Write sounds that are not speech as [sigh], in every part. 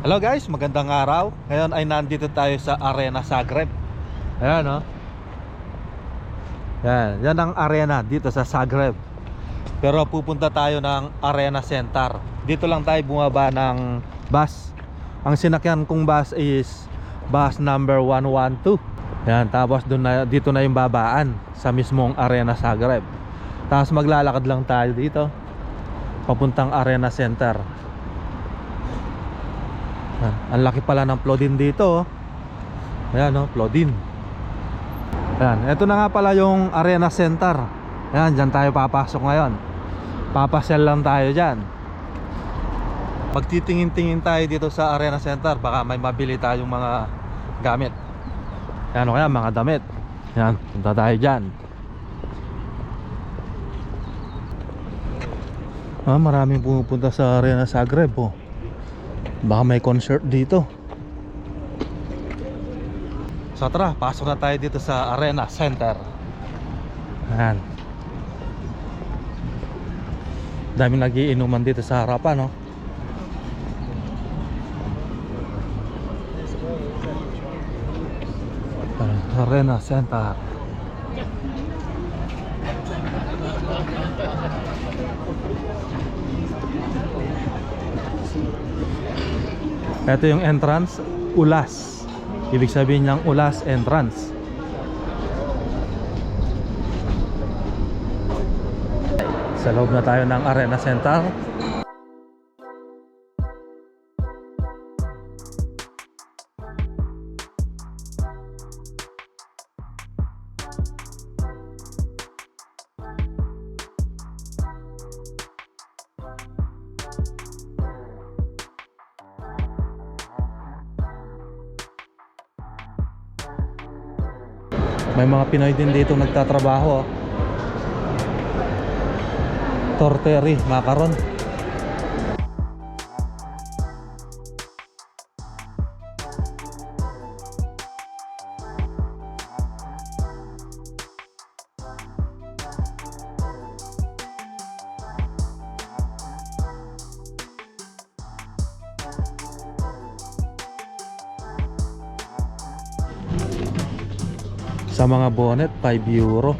Hello guys, magandang araw. Ngayon ay nandito tayo sa Arena Zagreb. Ayan no. Yan, yan ang arena dito sa Zagreb. Pero pupunta tayo ng Arena Center. Dito lang tayo bumaba ng bus. Ang sinakyan kong bus is bus number 112. Yan, tapos doon na, dito na yung babaan sa mismong Arena Zagreb. Tapos maglalakad lang tayo dito papuntang Arena Center. Yan. Ang laki pala ng Plodin dito. oh. Ayan, no, Plodin. Ayan, ito na nga pala yung Arena Center. Ayan, dyan tayo papasok ngayon. Papasel lang tayo dyan. Pagtitingin-tingin tayo dito sa Arena Center, baka may mabili tayong mga gamit. Ayan, o kaya mga damit. Ayan, punta tayo dyan. Ah, maraming pumupunta sa Arena Zagreb, oh. Baka may concert dito. So tara, pasok na tayo dito sa Arena Center. Ayan. Daming nagiinuman dito sa harapan, no? Arena Center. Ito yung entrance, Ulas. Ibig sabihin niyang Ulas entrance. Sa loob na tayo ng Arena Center. Mga Pinoy din dito nagtatrabaho. oh. Torteri, macaron. Mga bonnet, 5 euro.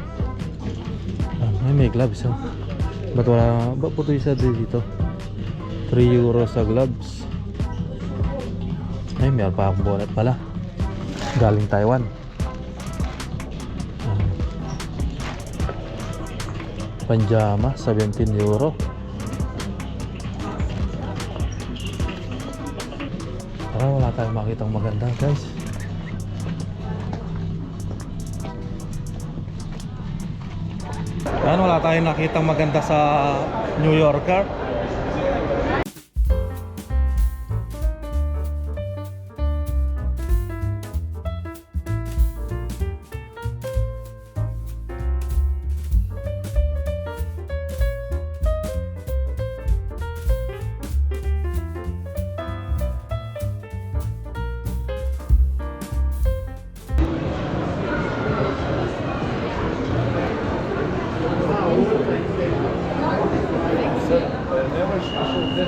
Ah, may, may gloves oh. Ba't wala, ba't puto isa dito? 3 euro sa gloves. Ay, meron pa akong bonnet pala. Galing Taiwan. Ah. Panjama, 17 euro. Tara, wala tayong makitang maganda guys. Tayong nakitang maganda sa New Yorker.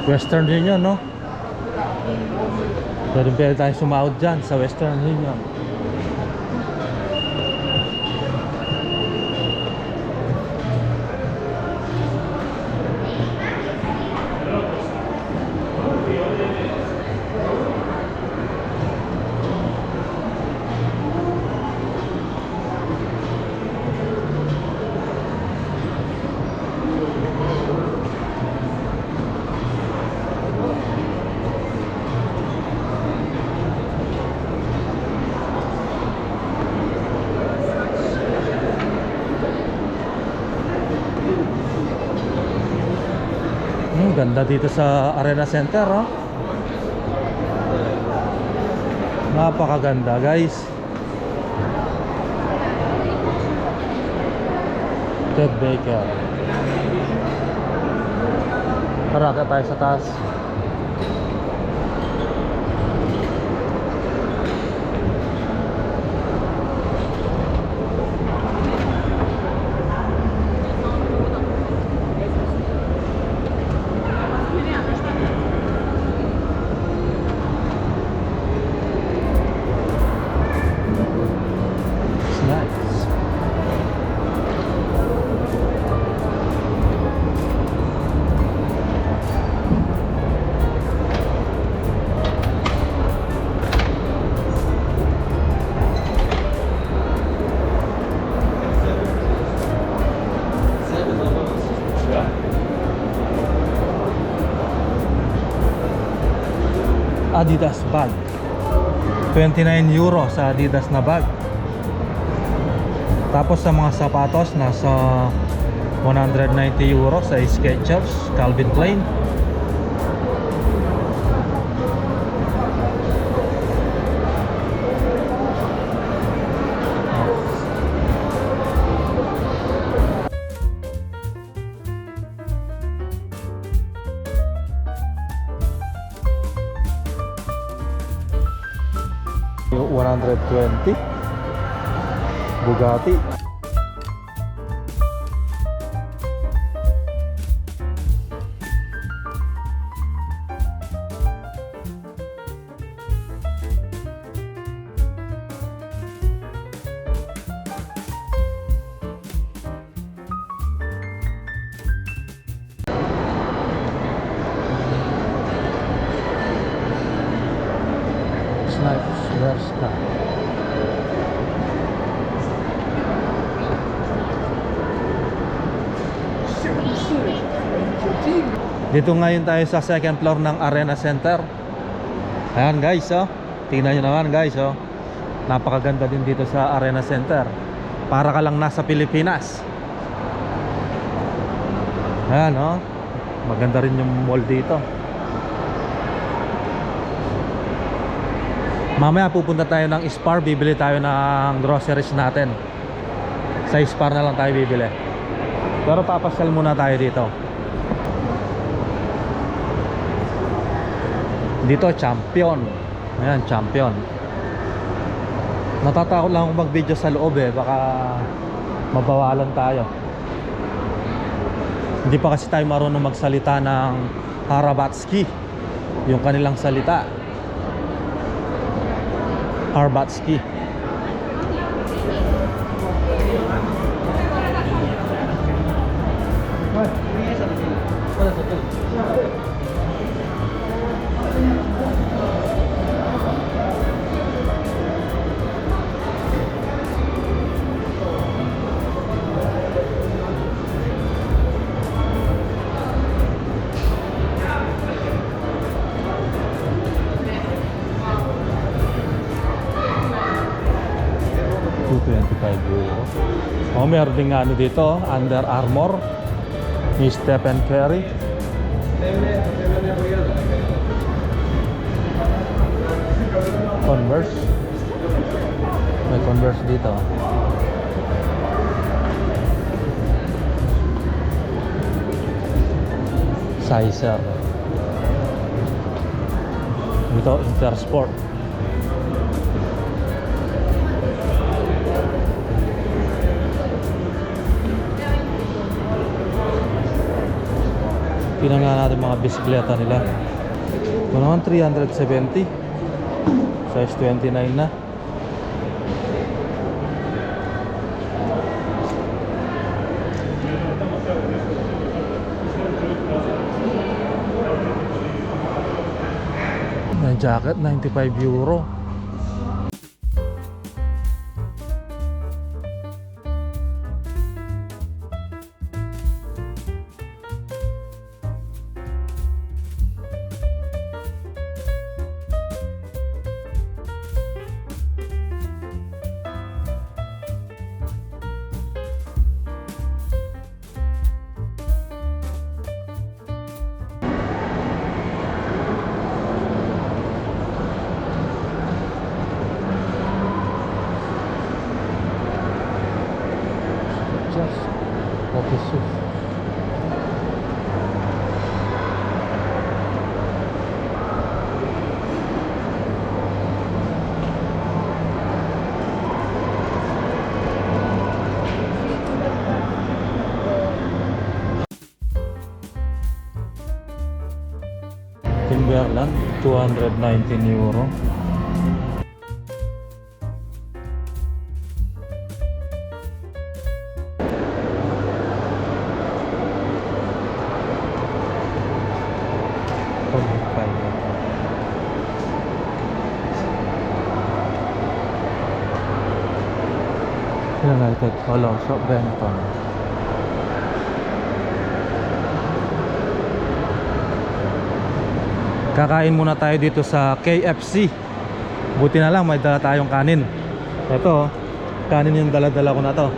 Western Union, no? Pwede pwede tayo sumahod dyan sa Western Union. Ganda dito sa Arena Center, oh. Napakaganda, guys. Ted Baker. Tara, tayo sa taas. Adidas bag. 29 euro sa Adidas na bag. Tapos sa mga sapatos nasa 190 euro sa Skechers Calvin Klein 120 Bugatti. Snipes Verska Dito ngayon tayo sa second floor ng Arena Center. Ayan guys oh. Tingnan nyo naman guys oh. Napakaganda din dito sa Arena Center. Para ka lang nasa Pilipinas. Ayan oh. Maganda rin yung mall dito. Mamaya pupunta tayo ng Spar Bibili tayo ng groceries natin. Sa Spar na lang tayo bibili. Pero papasyal muna tayo dito Dito champion. Ayan champion. Natatakot lang akong mag video sa loob eh. Baka mabawalan tayo. Hindi pa kasi tayo marunong magsalita ng Harabatski. Yung kanilang salita Harbatski euro. Oh, meron din nga ano dito, Under Armour ni Stephen Curry. Converse. May Converse dito. Sizer. Ito, Intersport. Tingnan nga natin mga bisikleta nila. Ito naman 370. Size 29 na. May jacket 95 euro. pictures of Yusuf Timberland 219 euro. United Colossus Benetton Kakain muna tayo dito sa KFC. Buti na lang may dala tayong kanin. Ito, oh, kanin yung dala-dala ko na to.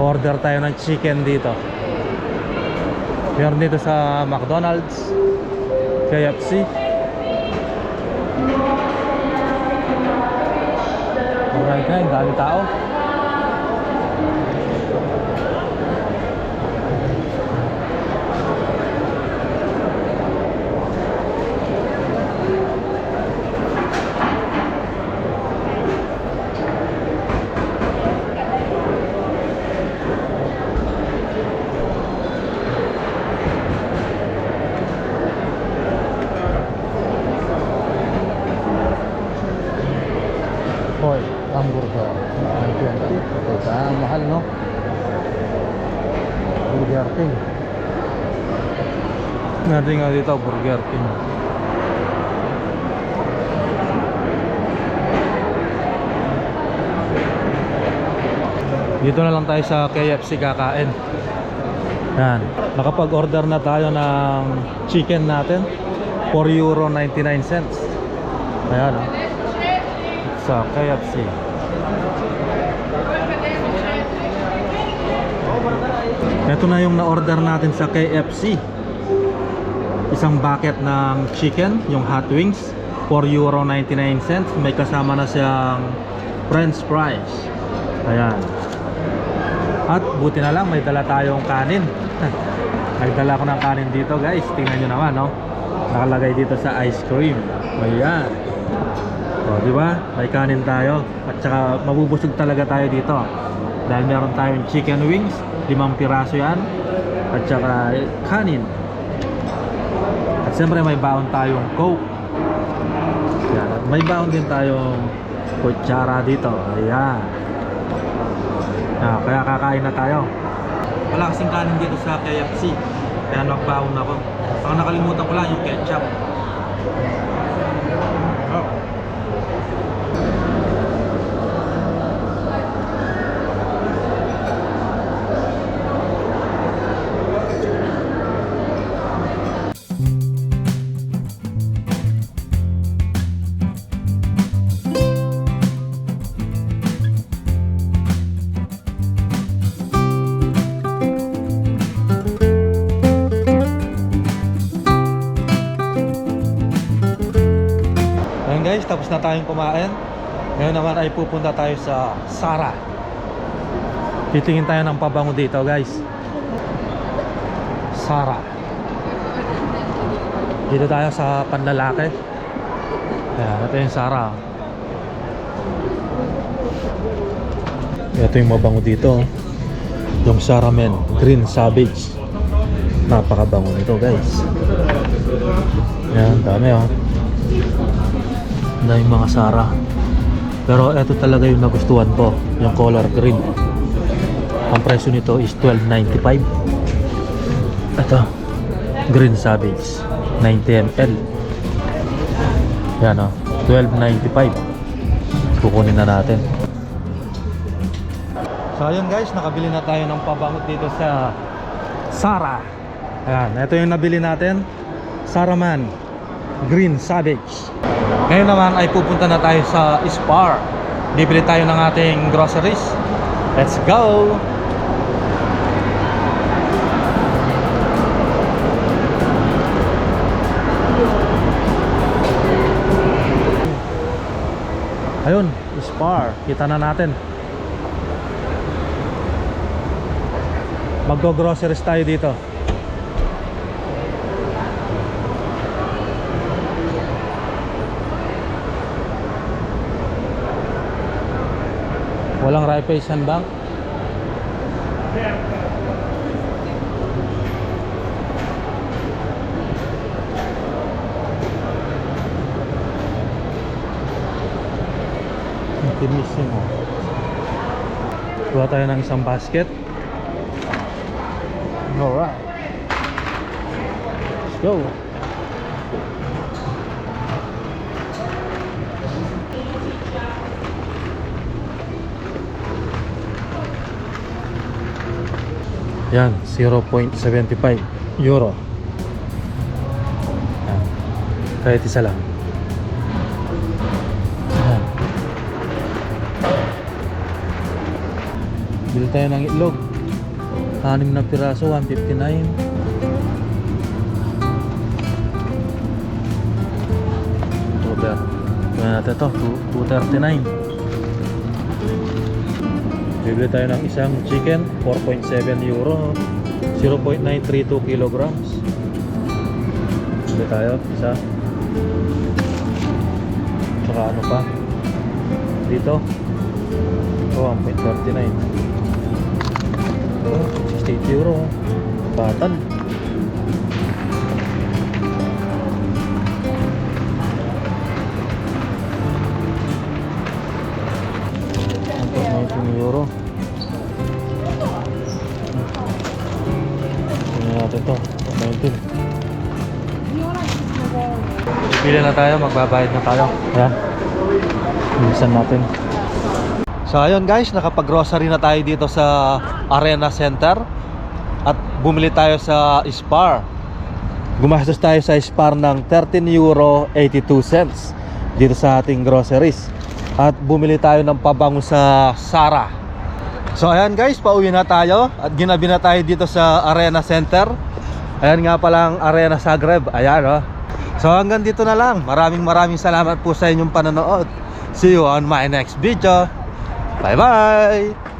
Order tayo ng chicken dito. Meron dito sa McDonald's, KFC. Alright guys, dami tao. Hoy, hamburger. 120. Teka, ang mahal no? Burger King. Natin nga dito, Burger King. Dito na lang tayo sa KFC kakain. Yan. Nakapag-order na tayo ng chicken natin. 4 euro 99 cents. Ayan. oh sa KFC. Ito na yung na-order natin sa KFC. Isang bucket ng chicken, yung hot wings, 4 euro 99 cents. May kasama na siyang french fries. Ayan. At buti na lang may dala tayong kanin. [laughs] Nagdala ko ng kanin dito guys. Tingnan nyo naman no. Nakalagay dito sa ice cream. Ayan. O, di ba? May kanin tayo. At saka mabubusog talaga tayo dito. Dahil meron tayong chicken wings, limang piraso yan. At saka kanin. At siyempre may baon tayong coke. Yan. At may baon din tayong kutsara dito. Ayan. Ah, kaya kakain na tayo. Wala kasing kanin dito sa KFC. Kaya nagbaon ako. Ang nakalimutan ko lang yung ketchup. Tapos na tayong kumain. Ngayon naman ay pupunta tayo sa Sara. Titingin tayo ng pabango dito guys. Sara. Dito tayo sa panlalaki. Ayan, ito yung Sara. Ito yung mabango dito. Yung Sara Men Green Savage. Napakabango nito guys. Ayan, dami oh na yung mga Sara pero ito talaga yung nagustuhan ko yung color green. Ang presyo nito is 12.95 ito green savage 90 ml yan o 12.95 kukunin na natin. So ayun guys nakabili na tayo ng pabangot dito sa Sara ayan ito yung nabili natin. Saraman Green Savage ngayon naman ay pupunta na tayo sa Spar. Bibili tayo ng ating groceries. Let's go! Ayun, Spar. Kita na natin. Maggo-groceries tayo dito. Walang Raiffeisen Bank. Intimissimo. Kuha tayo ng isang basket. Alright. Let's go. Yan, 0.75 euro. Yan. Kahit isa lang. Ayan. Bili tayo ng itlog. Anim na piraso, 159. October. Kaya natin to, 239. Bibili tayo ng isang chicken, 4.7 euro, 0.932 kilograms. Bibili tayo, isa. Tsaka ano pa? Dito. Oh, 1.39. Oh, 68 euro. Batan. Na tayo, magbabayad na tayo. Ayan. Bilisan natin. So ayun guys, nakapag-grocery na tayo dito sa Arena Center at bumili tayo sa Spar. Gumastos tayo sa Spar ng 13 euro 82 cents dito sa ating groceries. At bumili tayo ng pabango sa Sara. So ayan guys, pauwi na tayo at ginabi na tayo dito sa Arena Center. Ayan nga palang Arena Zagreb. Ayan oh. So hanggang dito na lang. Maraming maraming salamat po sa inyong panonood. See you on my next video. Bye bye!